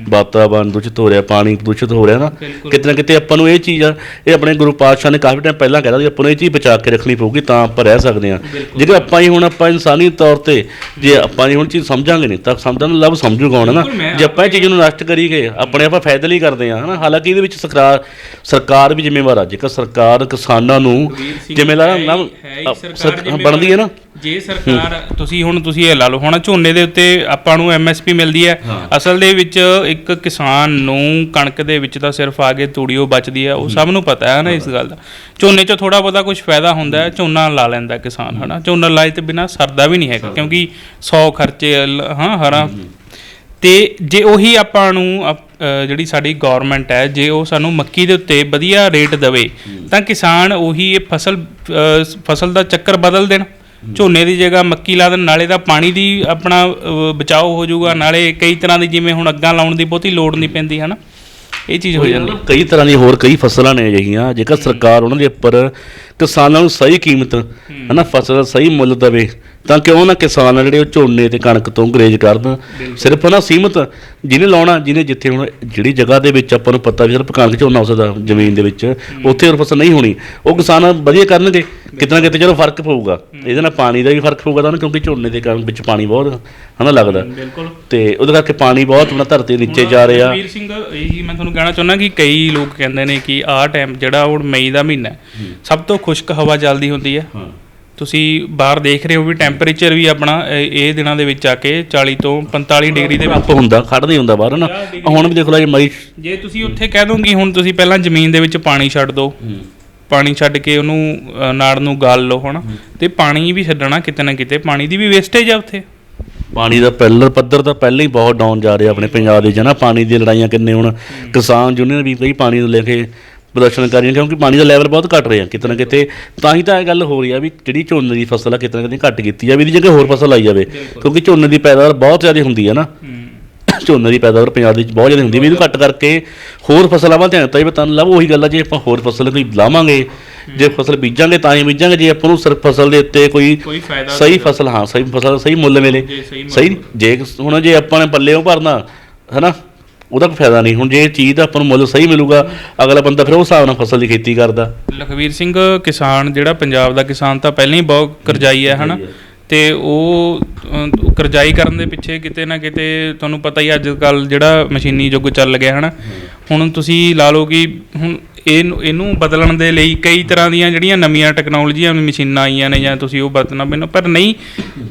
ਵਾਤਾਵਰਨ ਦੂਸ਼ਿਤ ਹੋ ਰਿਹਾ ਪਾਣੀ ਦੂਸ਼ਿਤ ਹੋ ਰਿਹਾ ਨਾ। ਕਿਤੇ ਨਾ ਕਿਤੇ ਆਪਾਂ ਨੂੰ ਇਹ ਚੀਜ਼ ਆ ਇਹ ਆਪਣੇ ਗੁਰੂ ਪਾਤਸ਼ਾਹ ਨੇ ਕਾਫੀ ਟਾਈਮ ਪਹਿਲਾਂ ਕਹਿ ਦਿੱਤਾ ਸੀ ਆਪਾਂ ਨੂੰ ਇਹ ਚੀਜ਼ ਬਚਾ ਕੇ ਰੱਖਣੀ ਪਊਗੀ ਤਾਂ ਆਪਾਂ ਰਹਿ ਸਕਦੇ ਬਿਲਕੁਲ। ਜੇਕਰ ਆਪਾਂ ਹੀ ਹੁਣ ਆਪਾਂ ਇਨਸਾਨੀ ਤੌਰ ਤੇ ਜੇ ਆਪਾਂ ਹੀ ਹੁਣ ਚੀਜ਼ ਸਮਝਾਂਗੇ ਨਹੀਂ ਤਾਂ ਸਮਝਣ ਲੱਭ ਸਮਝੂ ਕੌਣ ਹੈ ਨਾ ਜੇ ਆਪਾਂ ਇਹ ਚੀਜ਼ ਨੂੰ ਨਸ਼ਟ ਕਰੀਏ ਆਪਣੇ ਆਪਾਂ ਫਾਇਦੇ ਲਈ ਕਰਦੇ ਹਾਂ ਹਨਾ? ਹਾਲਾਂਕਿ ਇਹਦੇ ਵਿੱਚ ਸਰਕਾਰ ਸਰਕਾਰ ਵੀ ਜ਼ਿੰਮੇਵਾਰ ਆ। ਜੇਕਰ ਸਰਕਾਰ ਕਿਸਾਨਾਂ ਨੂੰ ਸਰ- ਜ਼ਿੰਮੇਵਾਰ ਬਣਦੀ ਹੈ ਨਾ? ਜੇ ਸਰਕਾਰ ਤੁਸੀਂ ਹੁਣ ਤੁਸੀਂ ਇਹ ਲਾ ਲਓ ਹੁਣ ਝੋਨੇ ਦੇ ਉੱਤੇ ਆਪਾਂ ਨੂੰ ਐਮਐਸਪੀ ਮਿਲਦੀ ਹੈ। ਅਸਲ ਦੇ ਵਿੱਚ ਇੱਕ ਕਿਸਾਨ ਨੂੰ ਕਣਕ ਦੇ ਵਿੱਚ ਤਾਂ ਸਿਰਫ ਆਗੇ ਤੂੜੀਓ ਬਚਦੀ ਹੈ ਉਹ ਸਭ ਨੂੰ ਪਤਾ ਹੈ ਨਾ ਇਸ ਗੱਲ ਦਾ। ਝੋਨੇ 'ਚ ਥੋੜਾ ਬਹੁਤਾ ਕੁਝ ਫਾਇਦਾ ਹੁੰਦਾ ਹੈ ਝੋਨਾ ਲਾ ਲੈਂਦਾ ਕਿਸਾਨ ਹਨਾ। ਝੋਨਾ ਲਾਏ ਤੇ ਬਿਨਾ ਸਰਦਾ ਵੀ ਨਹੀਂ ਹੈਗਾ ਕਿਉਂਕਿ 100 ਖਰਚੇ ਹਾਂ ਹਰਾ। ਤੇ ਜੇ ਉਹੀ ਆਪਾਂ ਨੂੰ ਜਿਹੜੀ ਸਾਡੀ ਗਵਰਨਮੈਂਟ ਹੈ ਜੇ ਉਹ ਸਾਨੂੰ ਮੱਕੀ ਦੇ ਉੱਤੇ ਵਧੀਆ ਰੇਟ ਦੇਵੇ ਤਾਂ ਕਿਸਾਨ ਉਹੀ ਇਹ ਫਸਲ ਫਸਲ ਦਾ ਚੱਕਰ ਬਦਲ ਦੇਣ। ਝੋਨੇ ਦੀ ਜਗ੍ਹਾ ਮੱਕੀ ਲਾ ਦੇਣ ਨਾਲੇ ਤਾਂ ਪਾਣੀ ਦੀ ਆਪਣਾ ਬਚਾਓ ਹੋ ਜਾਊਗਾ ਨਾਲੇ ਕਈ ਤਰ੍ਹਾਂ ਦੀ ਜਿਵੇਂ ਹੁਣ ਅੱਗਾਂ ਲਾਉਣ ਦੀ ਬਹੁਤੀ ਲੋੜ ਨਹੀਂ ਪੈਂਦੀ ਹਨਾ? ਇਹ ਚੀਜ਼ ਹੋ ਜਾਂਦੀ। ਕਈ ਤਰ੍ਹਾਂ ਦੀ ਹੋਰ ਕਈ ਫਸਲਾਂ ਨੇ ਅਜਿਹੀਆਂ ਜੇਕਰ ਸਰਕਾਰ ਉਹਨਾਂ ਦੇ ਉੱਪਰ ਕਿਸਾਨਾਂ ਨੂੰ ਸਹੀ ਕੀਮਤ ਹਨਾ ਫਸਲ ਦਾ ਸਹੀ ਮੁੱਲ ਦੇਵੇ ਤਾਂ ਕਿਉਂ ਨਾ ਕਿਸਾਨ ਆ ਜਿਹੜੇ ਉਹ ਝੋਨੇ ਤੇ ਕਣਕ ਤੋਂ ਗਰੇਜ ਕਰਨ ਸਿਰਫ ਨਾ ਸੀਮਤ ਜਿਹਨੇ ਲਾਉਣਾ ਜਿਹਨੇ ਜਿੱਥੇ ਹੁਣ ਜਿਹੜੀ ਜਗ੍ਹਾ ਦੇ ਵਿੱਚ ਆਪਾਂ ਨੂੰ ਪਤਾ ਵੀ ਸਿਰਫ ਕਣਕ ਝੋਨਾ ਹੋ ਸਕਦਾ ਜ਼ਮੀਨ ਦੇ ਵਿੱਚ ਉੱਥੇ ਹੋਰ ਫਸਲ ਨਹੀਂ ਹੋਣੀ। ਉਹ ਕਿਸਾਨ ਵਧੀਆ ਕਰਨਗੇ ਕਿਤੇ ਨਾ ਕਿਤੇ ਚਲੋ ਫ਼ਰਕ ਪਊਗਾ। ਇਹਦੇ ਨਾਲ ਪਾਣੀ ਦਾ ਵੀ ਫ਼ਰਕ ਪਊਗਾ ਤਾਂ ਕਿਉਂਕਿ ਝੋਨੇ ਦੇ ਕਣਕ ਵਿੱਚ ਪਾਣੀ ਬਹੁਤ ਹਨਾ ਲੱਗਦਾ। ਬਿਲਕੁਲ। ਤੇ ਉਹਦੇ ਕਰਕੇ ਪਾਣੀ ਬਹੁਤ ਆਪਣਾ ਧਰਤੀ ਦੇ ਨੀਚੇ ਜਾ ਰਿਹਾ। ਵੀਰ ਸਿੰਘ ਇਹੀ ਮੈਂ ਤੁਹਾਨੂੰ ਕਹਿਣਾ ਚਾਹੁੰਦਾ ਕਿ ਕਈ ਲੋਕ ਕਹਿੰਦੇ ਨੇ ਕਿ ਆਹ ਟਾਈਮ ਜਿਹੜਾ ਉਹ ਮਈ ਦਾ ਮਹੀਨਾ ਹੈ, ਸਭ ਤੋਂ ਖੁਸ਼ਕ ਹਵਾ ਚੱਲਦੀ ਹੁੰਦੀ ਹੈ। ਹਾਂ। ਤੁਸੀਂ ਬਾਹਰ ਦੇਖ ਰਹੇ ਹੋ ਵੀ ਟੈਂਪਰੇਚਰ ਵੀ ਆਪਣਾ ਇਹ ਇਹ ਦਿਨਾਂ ਦੇ ਵਿੱਚ ਆ ਕੇ 40 ਤੋਂ 45 ਡਿਗਰੀ ਦੇ ਵਿੱਚ ਹੁੰਦਾ ਖੜ ਨਹੀਂ ਹੁੰਦਾ ਬਾਹਰ ਨਾ। ਹੁਣ ਵੀ ਦੇਖ ਲਓ ਜੇ ਮਈ ਜੇ ਤੁਸੀਂ ਉੱਥੇ ਕਹਿ ਦੋ ਕਿ ਹੁਣ ਤੁਸੀਂ ਪਹਿਲਾਂ ਜ਼ਮੀਨ ਦੇ ਵਿੱਚ ਪਾਣੀ ਛੱਡ ਦਿਓ ਪਾਣੀ ਛੱਡ ਕੇ ਉਹਨੂੰ ਅ, ਨਾੜ ਨੂੰ ਗਾਲ ਲਓ ਹਨਾ। ਤੇ ਪਾਣੀ ਵੀ ਛੱਡਣਾ ਕਿਤੇ ਨਾ ਕਿਤੇ ਪਾਣੀ ਦੀ ਵੀ ਵੇਸਟੇਜ ਆ ਉੱਥੇ। ਪਾਣੀ ਦਾ ਪਹਿਲਰ ਪੱਧਰ ਤਾਂ ਪਹਿਲਾਂ ਹੀ ਬਹੁਤ ਡਾਊਨ ਜਾ ਰਿਹਾ ਆਪਣੇ ਪੰਜਾਬ ਦੇ ਜਨਾ ਪਾਣੀ ਦੀਆਂ ਲੜਾਈਆਂ ਕਿੰਨੇ ਹੁਣ ਕਿਸਾਨ ਯੂਨੀਅਨ ਵੀ ਕਈ ਪਾਣੀ ਨੂੰ ਲੈ ਕੇ ਪ੍ਰਦਰਸ਼ਨ ਕਰ ਰਹੀਆਂ ਕਿਉਂਕਿ ਪਾਣੀ ਦਾ ਲੈਵਲ ਬਹੁਤ ਘਟ ਰਿਹਾ ਕਿਤੇ ਨਾ ਕਿਤੇ। ਤਾਂ ਹੀ ਤਾਂ ਇਹ ਗੱਲ ਹੋ ਰਹੀ ਆ ਵੀ ਜਿਹੜੀ ਝੋਨੇ ਦੀ ਫਸਲ ਆ ਕਿਤੇ ਨਾ ਕਿਤੇ ਘੱਟ ਕੀਤੀ ਜਾਵੇ ਇਹਦੀ ਜਗ੍ਹਾ ਹੋਰ ਫਸਲ ਲਾਈ ਜਾਵੇ। ਕਿਉਂਕਿ ਝੋਨੇ ਦੀ ਪੈਦਾਵਾਰ ਬਹੁਤ ਜ਼ਿਆਦਾ ਹੁੰਦੀ ਹੈ ਨਾ। [coughs] ਝੋਨੇ ਦੀ ਪੈਦਾਵਾਰ ਪੰਜਾਬ ਦੇ ਵਿੱਚ ਬਹੁਤ ਜ਼ਿਆਦਾ ਹੁੰਦੀ ਵੀ ਇਹਨੂੰ ਘੱਟ ਕਰਕੇ ਹੋਰ ਫਸਲਾਂ ਵੱਲ ਧਿਆਨ ਦਿੱਤਾ ਜਾਵੇ ਤਾਂ ਲੱਭ ਉਹੀ ਗੱਲ ਆ ਜੇ ਆਪਾਂ ਹੋਰ ਫਸਲ ਕੋਈ ਲਾਵਾਂਗੇ ਜੇ ਫਸਲ ਬੀਜਾਂਗੇ ਤਾਂ ਹੀ ਬੀਜਾਂਗੇ ਜੇ ਆਪਾਂ ਨੂੰ ਸਿਰਫ ਫਸਲ ਦੇ ਉੱਤੇ ਕੋਈ ਸਹੀ ਫਸਲ ਹਾਂ ਸਹੀ ਫਸਲ ਸਹੀ ਮੁੱਲ ਮਿਲੇ। ਸਹੀ ਜੇ ਹੁਣ ਜੇ ਆਪਾਂ ਨੇ ਪੱਲਿਓਂ ਭਰਨਾ ਹੈਨਾ? ਉਹਦਾ ਕੋਈ ਫਾਇਦਾ ਨਹੀਂ। ਹੁਣ ਜੇ ਇਹ ਚੀਜ਼ ਦਾ ਆਪਾਂ ਨੂੰ ਮੁੱਲ ਸਹੀ ਮਿਲੂਗਾ ਅਗਲਾ ਬੰਦਾ ਫਿਰ ਉਹ ਹਿਸਾਬ ਨਾਲ ਫਸਲ ਦੀ ਖੇਤੀ ਕਰਦਾ। ਲਖਵੀਰ ਸਿੰਘ ਕਿਸਾਨ ਜਿਹੜਾ ਪੰਜਾਬ ਦਾ ਕਿਸਾਨ ਤਾਂ ਪਹਿਲਾਂ ਹੀ ਬਹੁਤ ਕਰਜ਼ਾਈ ਹੈ ਹਨਾ? ਤੇ ਉਹ ਅ, ਕਰਜ਼ਾਈ ਕਰਨ ਦੇ ਪਿੱਛੇ ਕਿਤੇ ਨਾ ਕਿਤੇ ਤੁਹਾਨੂੰ ਪਤਾ ਹੀ ਅੱਜ ਕੱਲ ਜਿਹੜਾ ਮਸ਼ੀਨੀ ਯੁੱਗ ਚੱਲ ਗਿਆ ਹਨਾ? ਹੁਣ ਤੁਸੀਂ ਲਾ ਲਓ ਕਿ ਹੁਣ ਇਹਨੂੰ ਇਹਨੂੰ ਬਦਲਣ ਦੇ ਲਈ ਕਈ ਤਰ੍ਹਾਂ ਦੀਆਂ ਜਿਹੜੀਆਂ ਨਵੀਆਂ ਟੈਕਨੋਲੋਜੀਆਂ ਮਸ਼ੀਨਾਂ ਆਈਆਂ ਨੇ ਜਾਂ ਤੁਸੀਂ ਉਹ ਵਰਤਣਾ ਪੈਣਾ ਪਰ ਨਹੀਂ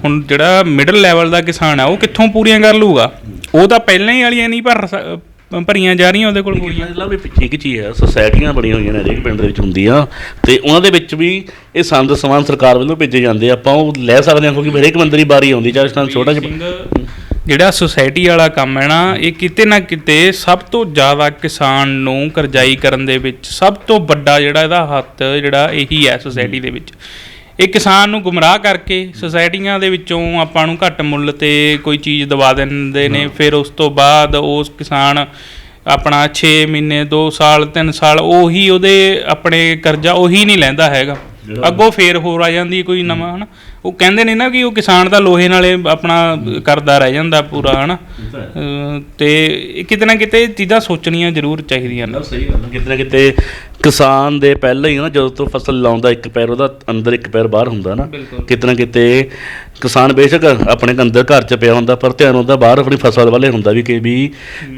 ਹੁਣ ਜਿਹੜਾ ਮਿਡਲ ਲੈਵਲ ਦਾ ਕਿਸਾਨ ਆ ਉਹ ਕਿੱਥੋਂ ਪੂਰੀਆਂ ਕਰ ਲੂਗਾ ਉਹ ਤਾਂ ਪਹਿਲਾਂ ਹੀ ਵਾਲੀਆਂ ਨਹੀਂ ਭਰ ਸ- ਭਰੀਆਂ ਜਾ ਰਹੀਆਂ ਉਹਦੇ ਕੋਲ ਪੂਰੀਆਂ ਮਤਲਬ ਵੀ ਪਿੱਛੇ ਕੀ ਚੀਜ਼ ਹੈ ਸੁਸਾਇਟੀਆਂ ਬਣੀਆਂ ਹੋਈਆਂ ਨੇ ਹਰੇਕ ਪਿੰਡ ਦੇ ਵਿੱਚ ਹੁੰਦੀਆਂ ਤੇ ਉਹਨਾਂ ਦੇ ਵਿੱਚ ਵੀ ਇਹ ਸੰਦ ਸਮਾਨ ਸਰਕਾਰ ਵੱਲੋਂ ਭੇਜੇ ਜਾਂਦੇ ਆ। ਆਪਾਂ ਉਹ ਲੈ ਸਕਦੇ ਹਾਂ ਕਿਉਂਕਿ ਹਰੇਕ ਦੀ ਬਾਰੀ ਆਉਂਦੀ ਚਾਹੇ ਨਾਲ ਛੋਟਾ ਜਿਹਾ ਜਿਹੜਾ ਸੁਸਾਇਟੀ ਵਾਲਾ ਕੰਮ ਹੈ ਨਾ ਇਹ ਕਿਤੇ ਨਾ ਕਿਤੇ ਸਭ ਤੋਂ ਜ਼ਿਆਦਾ ਕਿਸਾਨ ਨੂੰ ਕਰਜ਼ਾਈ ਕਰਨ ਦੇ ਵਿੱਚ ਸਭ ਤੋਂ ਵੱਡਾ ਜਿਹੜਾ ਇਹਦਾ ਹੱਥ ਜਿਹੜਾ ਇਹੀ ਹੈ ਸੁਸਾਇਟੀ ਦੇ ਵਿੱਚ। ਇਹ ਕਿਸਾਨ ਨੂੰ ਗੁੰਮਰਾਹ ਕਰਕੇ ਸੁਸਾਇਟੀਆਂ ਦੇ ਵਿੱਚੋਂ ਆਪਾਂ ਨੂੰ ਘੱਟ ਮੁੱਲ ਤੇ ਕੋਈ ਚੀਜ਼ ਦਵਾ ਦਿੰਦੇ ਨੇ। ਫਿਰ ਉਸ ਤੋਂ ਬਾਅਦ ਉਸ ਕਿਸਾਨ ਆਪਣਾ 6 ਮਹੀਨੇ 2 ਸਾਲ 3 ਸਾਲ ਉਹੀ ਉਹਦੇ ਆਪਣੇ ਕਰਜ਼ਾ ਉਹੀ ਨਹੀਂ ਲੈਂਦਾ ਹੈਗਾ। ਅੱਗੋਂ ਫੇਰ ਹੋਰ ਆ ਜਾਂਦੀ ਕੋਈ ਨਵਾਂ ਹਨਾ? ਉਹ ਕਹਿੰਦੇ ਨੇ ਨਾ ਕਿ ਉਹ ਕਿਸਾਨ ਦਾ ਲੋਹੇ ਨਾਲੇ ਆਪਣਾ ਕਰਦਾ ਰਹਿ ਜਾਂਦਾ ਪੂਰਾ ਹਨਾ? ਤੇ ਕਿਤੇ ਨਾ ਕਿਤੇ ਚੀਜ਼ਾਂ ਸੋਚਣੀਆਂ ਜ਼ਰੂਰ ਚਾਹੀਦੀਆਂ ਨੇ। ਸਹੀ ਗੱਲ ਹੈ। ਕਿਤੇ ਨਾ ਕਿਤੇ ਕਿਸਾਨ ਦੇ ਪਹਿਲਾਂ ਹੀ ਨਾ ਜਦੋਂ ਤੋਂ ਫਸਲ ਲਾਉਂਦਾ ਇੱਕ ਪੈਰ ਉਹਦਾ ਅੰਦਰ ਇੱਕ ਪੈਰ ਬਾਹਰ ਹੁੰਦਾ ਨਾ। ਕਿਤੇ ਨਾ ਕਿਤੇ ਕਿਸਾਨ ਬੇਸ਼ੱਕ ਆਪਣੇ ਅੰਦਰ ਘਰ 'ਚ ਪਿਆ ਹੁੰਦਾ ਪਰ ਧਿਆਨ ਉਹਦਾ ਬਾਹਰ ਆਪਣੀ ਫਸਲ ਵੱਲੇ ਹੁੰਦਾ ਵੀ ਕਿ ਵੀ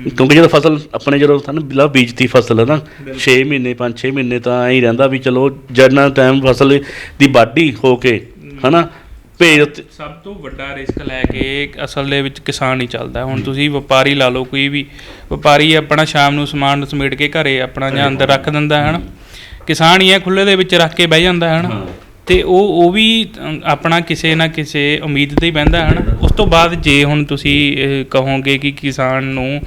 ਕਿਉਂਕਿ ਜਦੋਂ ਫਸਲ ਆਪਣੇ ਜਦੋਂ ਸਾਨੂੰ ਬਿਲਾ ਬੀਜਤੀ ਫਸਲ ਹੈ ਨਾ 6 ਮਹੀਨੇ 5-6 ਮਹੀਨੇ ਤਾਂ ਐਂ ਹੀ ਰਹਿੰਦਾ ਵੀ ਚਲੋ ਜੜਨਾ ਟਾਈਮ ਫਸਲ ਦੀ ਵਾਢੀ ਹੋ ਕੇ ਹਨਾ? ਭੇਜ ਉੱਤੇ- ਸਭ ਤੋਂ ਵੱਡਾ ਰਿਸਕ ਲੈ ਕੇ ਅਸਲ ਦੇ ਵਿੱਚ ਕਿਸਾਨ ਹੀ ਚੱਲਦਾ। ਹੁਣ ਤੁਸੀਂ ਵਪਾਰੀ ਲਾ ਲਓ ਕੋਈ ਵੀ ਵਪਾਰੀ ਆਪਣਾ ਸ਼ਾਮ ਨੂੰ ਸਮਾਨ ਸਮੇਟ ਕੇ ਘਰੇ ਆਪਣਾ ਜਾਂ ਅੰਦਰ ਰੱਖ ਦਿੰਦਾ ਹੈ ਨਾ ਕਿਸਾਨ ਹੀ ਹੈ ਖੁੱਲੇ ਦੇ ਵਿੱਚ ਰੱਖ ਕੇ ਬਹਿ ਜਾਂਦਾ ਹੈ। ਨਾ ਤੇ ਉਹ ਉਹ ਵੀ ਆਪਣਾ ਕਿਸੇ ਨਾ ਕਿਸੇ ਉਮੀਦ ਤੇ ਹੀ ਬਹਿੰਦਾ ਹੈ ਨਾ ਉਸ ਤੋਂ ਬਾਅਦ ਜੇ ਹੁਣ ਤੁਸੀਂ ਕਹੋਗੇ ਕਿ ਕਿਸਾਨ ਨੂੰ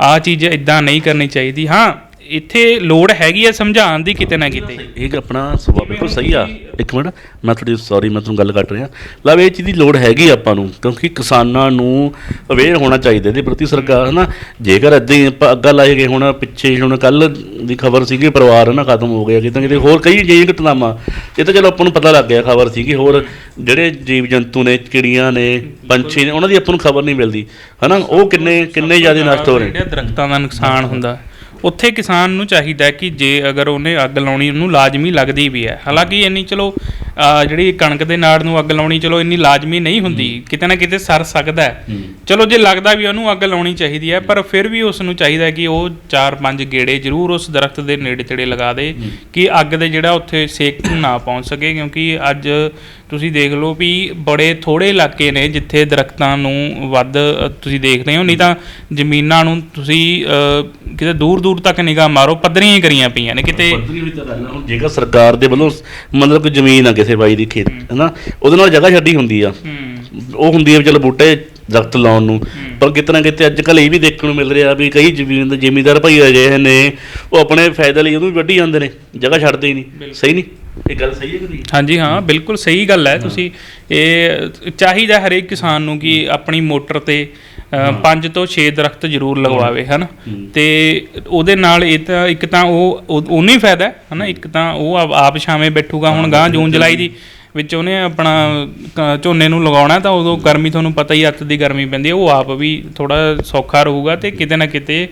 ਆਹ ਚੀਜ਼ ਇਦਾਂ ਨਹੀਂ ਕਰਨੀ ਚਾਹੀਦੀ ਹਾਂ ਇੱਥੇ ਲੋੜ ਹੈਗੀ ਆ ਸਮਝਾਉਣ ਦੀ ਕਿਤੇ ਨਾ ਕਿਤੇ। ਇਹ ਆਪਣਾ ਸੁਭਾਅ ਬਿਲਕੁਲ ਸਹੀ ਆ। ਇੱਕ ਮਿੰਟ ਮੈਂ ਤੁਹਾਡੀ ਸੌਰੀ ਮੈਂ ਤੁਹਾਨੂੰ ਗੱਲ ਕੱਟ ਰਿਹਾ। ਲਵ ਇਹ ਚੀਜ਼ ਦੀ ਲੋੜ ਹੈਗੀ ਆਪਾਂ ਨੂੰ ਕਿਉਂਕਿ ਕਿਸਾਨਾਂ ਨੂੰ ਅਵੇਅਰ ਹੋਣਾ ਚਾਹੀਦਾ ਇਹਦੇ ਪ੍ਰਤੀ ਸਰਕਾਰ ਹਨਾ? ਜੇਕਰ ਏਦਾਂ ਹੀ ਆਪਾਂ ਅੱਗਾ ਲਾਏ ਗਏ ਹੁਣ ਪਿੱਛੇ ਹੁਣ ਕੱਲ ਦੀ ਖਬਰ ਸੀਗੀ ਪਰਿਵਾਰ ਨਾ ਖਤਮ ਹੋ ਗਿਆ ਕਿਤੇ ਕਿਤੇ ਹੋਰ ਕਈ ਜਿਹੀ ਘਟਨਾਵਾਂ। ਇਹ ਤਾਂ ਚਲੋ ਆਪਾਂ ਨੂੰ ਪਤਾ ਲੱਗ ਗਿਆ ਖਬਰ ਸੀਗੀ ਹੋਰ ਜਿਹੜੇ ਜੀਵ ਜੰਤੂ ਨੇ ਚਿੜੀਆਂ ਨੇ ਪੰਛੀ ਨੇ ਉਹਨਾਂ ਦੀ ਆਪਾਂ ਨੂੰ ਖਬਰ ਨਹੀਂ ਮਿਲਦੀ ਹਨਾ? ਉਹ ਕਿੰਨੇ ਕਿੰਨੇ ਜ਼ਿਆਦਾ ਨਸ਼ਟ ਹੋ ਰਹੇ ਨੇ। ਦਰਖਤਾਂ ਦਾ ਨੁਕਸਾਨ ਹੁੰਦਾ। ਉੱਥੇ ਕਿਸਾਨ ਨੂੰ ਚਾਹੀਦਾ ਕਿ ਜੇ ਅਗਰ ਉਹਨੇ ਅੱਗ ਲਾਉਣੀ ਉਹਨੂੰ ਲਾਜ਼ਮੀ ਲੱਗਦੀ ਵੀ ਹੈ। ਹਾਲਾਂਕਿ ਇੰਨੀ ਚਲੋ ਜਿਹੜੀ ਕਣਕ ਦੇ ਨਾੜ ਨੂੰ ਅੱਗ ਲਾਉਣੀ ਚਲੋ ਇੰਨੀ ਲਾਜ਼ਮੀ ਨਹੀਂ ਹੁੰਦੀ। ਕਿਤੇ ਨਾ ਕਿਤੇ ਸਰ ਸਕਦਾ ਚਲੋ ਜੇ ਲੱਗਦਾ ਵੀ ਉਹਨੂੰ ਅੱਗ ਲਾਉਣੀ ਚਾਹੀਦੀ ਹੈ ਪਰ ਫਿਰ ਵੀ ਉਸ ਨੂੰ ਚਾਹੀਦਾ ਕਿ ਉਹ 4-5 ਗੇੜੇ ਜ਼ਰੂਰ ਉਸ ਦਰਖਤ ਦੇ ਨੇੜੇ ਤੇੜੇ ਲਗਾ ਦੇ ਕਿ ਅੱਗ ਦੇ ਜਿਹੜਾ ਉੱਥੇ ਸੇਕ ਨਾ ਪਹੁੰਚ ਸਕੇ ਕਿਉਂਕਿ ਅੱਜ ਤੁਸੀਂ ਦੇਖ ਲਓ ਵੀ ਬੜੇ ਥੋੜੇ ਇਲਾਕੇ ਨੇ ਜਿੱਥੇ ਦਰਖਤਾਂ ਨੂੰ ਵੱਧ ਤੁਸੀਂ ਦੇਖਦੇ ਹੋ। ਨਹੀਂ ਤਾਂ ਜ਼ਮੀਨਾਂ ਨੂੰ ਤੁਸੀਂ ਕਿਤੇ ਦੂਰ ਦੂਰ ਤੱਕ ਨਿਗਾਹ ਮਾਰੋ ਪੱਧਰੀਆਂ ਹੀ ਕਰੀਆਂ ਪਈਆਂ ਨੇ। ਕਿਤੇ ਪੱਧਰੀ ਹੋਈ ਤਾਂ ਗੱਲ ਆ। ਹੁਣ ਜੇਕਰ ਸਰਕਾਰ ਦੇ ਵੱਲੋਂ ਮਤਲਬ ਕੋਈ ਜ਼ਮੀਨ ਆ ਕਿਸੇ ਬਾਈ ਦੀ ਖੇਤ ਹੈਨਾ ਉਹਦੇ ਨਾਲ ਜਗ੍ਹਾ ਛੱਡੀ ਹੁੰਦੀ ਆ। ਉਹ ਹੁੰਦੀ ਵੀ ਚਲੋ ਬੂਟੇ ਦਰਖਤ ਲਾਉਣ ਨੂੰ। ਪਰ ਕਿਤੇ ਨਾ ਕਿਤੇ ਅੱਜ ਕੱਲ੍ਹ ਇਹ ਵੀ ਦੇਖਣ ਨੂੰ ਮਿਲ ਰਿਹਾ ਵੀ ਕਈ ਜ਼ਮੀਨ ਦੇ ਜ਼ਿਮੀਂਦਾਰ ਭਾਈ ਅਜਿਹੇ ਨੇ ਉਹ ਆਪਣੇ ਫਾਇਦੇ ਲਈ ਉਹਨੂੰ ਵੀ ਵੱਢੀ ਜਾਂਦੇ ਨੇ। ਜਗ੍ਹਾ ਛੱਡਦੇ ਹੀ ਨਹੀਂ। ਸਹੀ ਨਹੀਂ? ਇਹ ਗੱਲ ਸਹੀ ਹੈ ਕਿ ਨਹੀਂ? ਹਾਂਜੀ ਹਾਂ ਬਿਲਕੁਲ ਸਹੀ ਗੱਲ ਹੈ ਤੁਸੀਂ। ਇਹ ਚਾਹੀਦਾ ਹਰੇਕ ਕਿਸਾਨ ਨੂੰ ਕਿ ਆਪਣੀ ਮੋਟਰ ਤੇ 5 ਤੋਂ 6 ਦਰਖਤ ਜ਼ਰੂਰ ਲਗਵਾਵੇ ਹਨ? ਤੇ ਉਹਦੇ ਨਾਲ ਇਹ ਤਾਂ ਇੱਕ ਤਾਂ ਉਹ ਉਹ- ਉਹਨੂੰ ਹੀ ਫਾਇਦਾ ਹੈ ਹਨਾ? ਇੱਕ ਤਾਂ ਉਹ ਆਪ- ਛਾਵੇਂ ਬੈਠੂਗਾ ਹੁਣ ਗਾਂ ਜੂਨ ਜੁਲਾਈ ਦੀ ਵਿੱਚ ਉਹਨੇ ਆਪਣਾ ਝੋਨੇ ਨੂੰ ਲਗਾਉਣਾ ਤਾਂ ਉਦੋਂ ਗਰਮੀ ਤੁਹਾਨੂੰ ਪਤਾ ਹੀ ਅੱਤ ਦੀ ਗਰਮੀ ਪੈਂਦੀ ਹੈ ਉਹ ਆਪ ਵੀ ਥੋੜਾ ਸੌਖਾ ਰਹੂਗਾ ਤੇ ਕਿਤੇ ਨਾ ਕਿਤੇ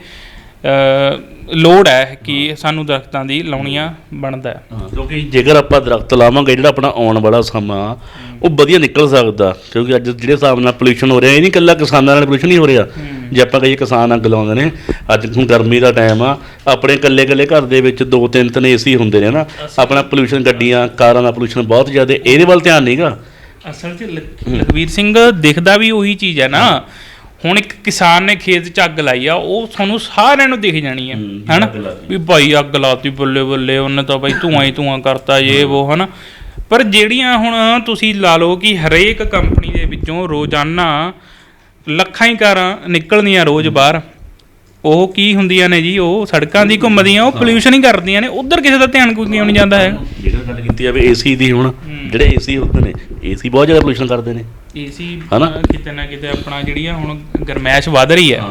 ਲੋੜ ਹੈ ਕਿ ਸਾਨੂੰ ਦਰਖਤਾਂ ਦੀ ਲਾਉਣੀਆਂ ਬਣਦਾ ਹੈ। ਕਿਉਂਕਿ ਜੇਕਰ ਆਪਾਂ ਦਰਖਤ ਲਾਵਾਂਗੇ ਜਿਹੜਾ ਆਪਣਾ ਆਉਣ ਵਾਲਾ ਸਮਾਂ ਉਹ ਵਧੀਆ ਨਿਕਲ ਸਕਦਾ। ਕਿਉਂਕਿ ਅੱਜ ਜਿਹੜੇ ਹਿਸਾਬ ਨਾਲ ਪੋਲੂਸ਼ਨ ਹੋ ਰਿਹਾ ਇਹ ਨਹੀਂ ਇਕੱਲਾ ਕਿਸਾਨਾਂ ਨਾਲ ਪੋਲੂਸ਼ਨ ਹੀ ਹੋ ਰਿਹਾ। ਜੇ ਆਪਾਂ ਕਹੀਏ ਕਿਸਾਨ ਅੱਗ ਲਾਉਂਦੇ ਨੇ ਅੱਜ ਹੁਣ ਗਰਮੀ ਦਾ ਟਾਈਮ ਆ ਆਪਣੇ ਇਕੱਲੇ ਇਕੱਲੇ ਘਰ ਦੇ ਵਿੱਚ ਦੋ ਤਿੰਨ ਤਿੰਨ ਏਸੀ ਹੁੰਦੇ ਨੇ ਨਾ ਆਪਣਾ ਪੋਲੂਸ਼ਨ ਗੱਡੀਆਂ ਕਾਰਾਂ ਦਾ ਪੋਲੂਸ਼ਨ ਬਹੁਤ ਜ਼ਿਆਦਾ ਇਹਦੇ ਵੱਲ ਧਿਆਨ ਨਹੀਂਗਾ ਅਸਲ 'ਚ ਲਖ- ਲਖਵੀਰ ਸਿੰਘ ਦਿਖਦਾ ਵੀ ਉਹੀ ਚੀਜ਼ ਹੈ ਨਾ। ਹੁਣ ਇੱਕ ਕਿਸਾਨ ਨੇ ਖੇਤ 'ਚ ਅੱਗ ਲਾਈ ਆ ਉਹ ਤੁਹਾਨੂੰ ਸਾਰਿਆਂ ਨੂੰ ਦਿਖ ਜਾਣੀ ਹੂੰ, ਹੈਨਾ। ਵੀ ਭਾਈ ਅੱਗ ਲਾਤੀ ਬੱਲੇ ਬੱਲੇ ਉਹਨੇ ਤਾਂ ਭਾਈ ਧੂਆਂ ਹੀ ਧੂਆਂ ਕਰਤਾ ਇਹ ਉਹ ਹਨਾ? ਪਰ ਜਿਹੜੀਆਂ ਹੁਣ ਤੁਸੀਂ ਲਾ ਲਓ ਕਿ ਹਰੇਕ ਕੰਪਨੀ ਦੇ ਵਿੱਚੋਂ ਰੋਜ਼ਾਨਾ ਲੱਖਾਂ ਹੀ ਕਾਰਾਂ ਨਿਕਲਦੀਆਂ ਰੋਜ਼ ਬਾਹਰ। ਉਹ ਕੀ ਹੁੰਦੀਆਂ ਨੇ ਜੀ? ਉਹ ਸੜਕਾਂ ਦੀ ਘੁੰਮਦੀਆਂ ਉਹ ਪੋਲਿਊਸ਼ਨ ਹੀ ਕਰਦੀਆਂ ਨੇ। ਉਧਰ ਕਿਸੇ ਦਾ ਧਿਆਨ ਕੋਈ ਕਿਉਂ ਨਹੀਂ ਜਾਂਦਾ ਹੈ। ਜਿਹੜਾ ਗੱਲ ਕੀਤੀ ਜਾਵੇ ਏਸੀ ਦੀ ਹੁਣ ਜਿਹੜੇ ਏਸੀ ਹੁੰਦੇ ਨੇ ਏਸੀ ਬਹੁਤ ਜ਼ਿਆਦਾ ਪੋਲੂਸ਼ਨ ਕਰਦੇ ਨੇ। ਏਸੀ ਹਨਾ? ਕਿਤੇ ਨਾ ਕਿਤੇ ਆਪਣਾ ਜਿਹੜੀਆਂ ਹੁਣ ਗਰਮੈਸ਼ ਵੱਧ ਰਹੀ ਹੈ।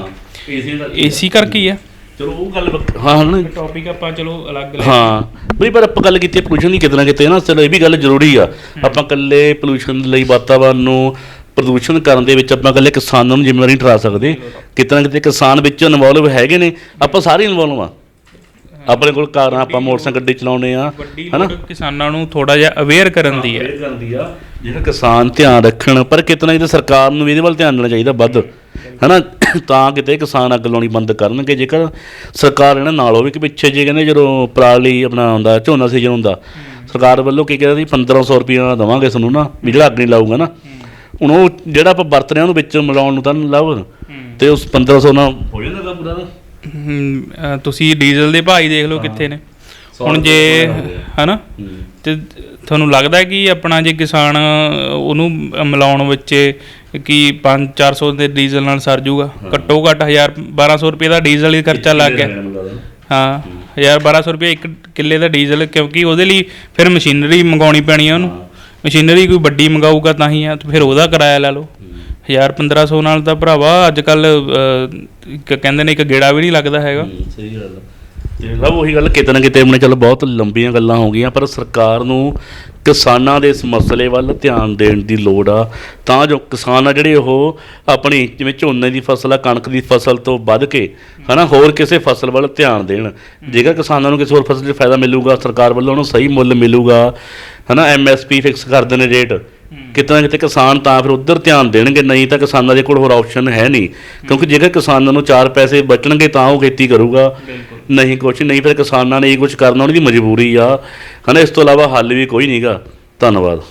ਏਸੀ ਦਾ ਏਸੀ ਕਰਕੇ ਹੀ ਹੈ ਚਲੋ ਉਹ ਗੱਲ ਵੱਖ- ਹਾਂ ਟੌਪਿਕ ਆਪਾਂ ਚਲੋ ਅਲੱਗ ਲੈ ਹਾਂ। ਬਈ ਪਰ ਆਪਾਂ ਗੱਲ ਕੀਤੀ ਪੋਲੂਸ਼ਨ ਦੀ ਕਿਤੇ ਨਾ ਕਿਤੇ ਨਾ ਚਲੋ ਇਹ ਵੀ ਗੱਲ ਜ਼ਰੂਰੀ ਆ। ਆਪਾਂ ਇਕੱਲੇ ਪੋਲੂਸ਼ਨ ਲਈ ਵਾਤਾਵਰਨ ਨੂੰ ਪ੍ਰਦੂਸ਼ਣ ਕਰਨ ਦੇ ਵਿੱਚ ਆਪਾਂ ਇਕੱਲੇ ਕਿਸਾਨਾਂ ਨੂੰ ਜ਼ਿੰਮੇਵਾਰੀ ਨਹੀਂ ਠਹਿਰਾ ਸਕਦੇ। ਕਿਤੇ ਨਾ ਕਿਤੇ ਕਿਸਾਨ ਵਿੱਚ ਇਨਵੋਲਵ ਹੈਗੇ ਨੇ। ਆਪਾਂ ਸਾਰੇ ਇਨਵੋਲਵ ਆ। ਆਪਣੇ ਕੋਲ ਕਾਰਾਂ ਆਪਾਂ ਮੋਟਰਸਾਈਕਲ ਗੱਡੀ ਚਲਾਉਂਦੇ ਆ ਹਨਾ? ਕਿਸਾਨਾਂ ਨੂੰ ਥੋੜਾ ਜਿਹਾ ਅਵੇਅਰ ਕਰਨ ਦੀ ਹੈ। ਆ। ਜਿਹੜਾ ਕਿਸਾਨ ਧਿਆਨ ਰੱਖਣ ਪਰ ਕਿਤੇ ਨਾ ਕਿਤੇ ਸਰਕਾਰ ਨੂੰ ਵੀ ਇਹਦੇ ਵੱਲ ਧਿਆਨ ਦੇਣਾ ਚਾਹੀਦਾ ਵੱਧ ਹਨਾ? ਤਾਂ ਕਿਤੇ ਕਿਸਾਨ ਅੱਗ ਲਾਉਣੀ ਬੰਦ ਕਰਨਗੇ। ਜੇਕਰ ਸਰਕਾਰ ਇਹਨਾਂ ਨਾਲ ਹੋਵੇ ਕਿ ਪਿੱਛੇ ਜੇ ਕਹਿੰਦੇ ਜਦੋਂ ਪਰਾਲੀ ਆਪਣਾ ਹੁੰਦਾ ਝੋਨਾ ਸੀਜ਼ਨ ਹੁੰਦਾ ਸਰਕਾਰ ਵੱਲੋਂ ਕੀ ਕਹਿੰਦਾ ਸੀ 1500 ਰੁਪਇਆ ਦੇਵਾਂਗੇ ਤੁਹਾਨੂੰ ਨਾ ਵੀ ਜਿਹੜਾ ਅੱਗ ਨਹੀਂ ਲਾਊਗਾ ਨਾ। ਹੁਣ ਉਹ ਜਿਹੜਾ ਆਪਾਂ ਵਰਤ ਰਹੇ ਉਹਨੂੰ ਵਿੱਚ ਮਿਲਾਉਣ ਨੂੰ ਤਾਂ ਲੱਭ ਤੇ ਉਸ 1500 ਨਾਲ ਹੋ ਜਾਂਦਾ ਪੂਰਾ ਨਾ। ਹਮ, ਅਹ ਤੁਸੀਂ ਡੀਜ਼ਲ ਦੇ ਭਾਅ ਹੀ ਦੇਖ ਲਓ ਕਿੱਥੇ ਨੇ। ਸੌ ਹੁਣ ਜੇ ਰੁਪਏ ਹੋ ਗਿਆ। ਹਨਾ ਤੇ ਤੁਹਾਨੂੰ ਲੱਗਦਾ ਹੈ ਕਿ ਆਪਣਾ ਜੇ ਕਿਸਾਨ ਉਹਨੂੰ ਮਿਲਾਉਣ ਵਿੱਚ ਕਿ 5-400 ਦੇ ਡੀਜ਼ਲ ਨਾਲ ਸਰ ਜਾਊਗਾ ਘੱਟੋ ਘੱਟ 1000 1200 ਰੁਪਏ ਦਾ ਡੀਜ਼ਲ ਹੀ ਖਰਚਾ ਲੱਗ ਗਿਆ। ਹਾਂ 1000 1200 ਰੁਪਏ ਇੱਕ ਕਿੱਲੇ ਦਾ ਡੀਜ਼ਲ ਕਿਉਂਕਿ ਉਹਦੇ ਲਈ ਫਿਰ ਮਸ਼ੀਨਰੀ ਮੰਗਾਉਣੀ ਪੈਣੀ ਹੈ ਉਹਨੂੰ। ਮਸ਼ੀਨਰੀ ਕੋਈ ਵੱਡੀ ਮੰਗਾਊਗਾ ਤਾਂ ਹੀ ਆ ਤੇ ਫਿਰ ਉਹਦਾ ਕਿਰਾਇਆ ਲੈ ਲਓ। 1000 1500 ਨਾਲ ਤਾਂ ਭਰਾਵਾ ਅੱਜ ਕੱਲ ਕਹਿੰਦੇ ਨੇ ਇੱਕ ਗੇੜਾ ਵੀ ਨਹੀਂ ਲੱਗਦਾ ਹੈਗਾ। ਸਹੀ ਗੱਲ ਆ। ਤੇ ਲਵ ਉਹੀ ਗੱਲ ਕਿਤੇ ਨਾ ਕਿਤੇ ਆਪਣੇ ਚੱਲ ਬਹੁਤ ਲੰਬੀਆਂ ਗੱਲਾਂ ਹੋ ਗਈਆਂ, ਪਰ ਸਰਕਾਰ ਨੂੰ ਕਿਸਾਨਾਂ ਦੇ ਇਸ ਮਸਲੇ ਵੱਲ ਧਿਆਨ ਦੇਣ ਦੀ ਲੋੜ ਆ। ਤਾਂ ਜੋ ਕਿਸਾਨ ਆ ਜਿਹੜੇ ਉਹ ਆਪਣੀ ਜਿਵੇਂ ਝੋਨੇ ਦੀ ਫਸਲ ਆ, ਕਣਕ ਦੀ ਫਸਲ ਤੋਂ ਵੱਧ ਕੇ, ਹਨਾ, ਹੋਰ ਕਿਸੇ ਫਸਲ ਵੱਲ ਧਿਆਨ ਦੇਣ। ਜੇਕਰ ਕਿਸਾਨਾਂ ਨੂੰ ਕਿਸੇ ਹੋਰ ਫਸਲ 'ਚ ਫਾਇਦਾ ਮਿਲੂਗਾ, ਸਰਕਾਰ ਵੱਲੋਂ ਉਹਨੂੰ ਸਹੀ ਮੁੱਲ ਮਿਲੂਗਾ, ਹਨਾ ਐਮਐਸਪੀ ਫਿਕਸ ਕਰਦੇ ਨੇ ਰੇਟ। ਕਿਤੇ ਨਾ ਕਿਤੇ ਕਿਸਾਨ ਤਾਂ ਫਿਰ ਉਧਰ ਧਿਆਨ ਦੇਣਗੇ ਨਹੀਂ ਤਾਂ ਕਿਸਾਨਾਂ ਦੇ ਕੋਲ ਹੋਰ ਆਪਸ਼ਨ ਹੈ ਨਹੀਂ। ਕਿਉਂਕਿ ਜੇਕਰ ਕਿਸਾਨਾਂ ਨੂੰ ਚਾਰ ਪੈਸੇ ਬਚਣਗੇ ਤਾਂ ਉਹ ਖੇਤੀ ਕਰੂਗਾ। ਨਹੀਂ ਕੁਛ ਨਹੀਂ ਫਿਰ ਕਿਸਾਨਾਂ ਨੇ ਇਹ ਕੁਝ ਕਰਨਾ ਉਹਨਾਂ ਦੀ ਮਜਬੂਰੀ ਆ। ਹਨਾ ਇਸ ਤੋਂ ਇਲਾਵਾ ਹੱਲ ਵੀ ਕੋਈ ਨਹੀਂਗਾ ਧੰਨਵਾਦ।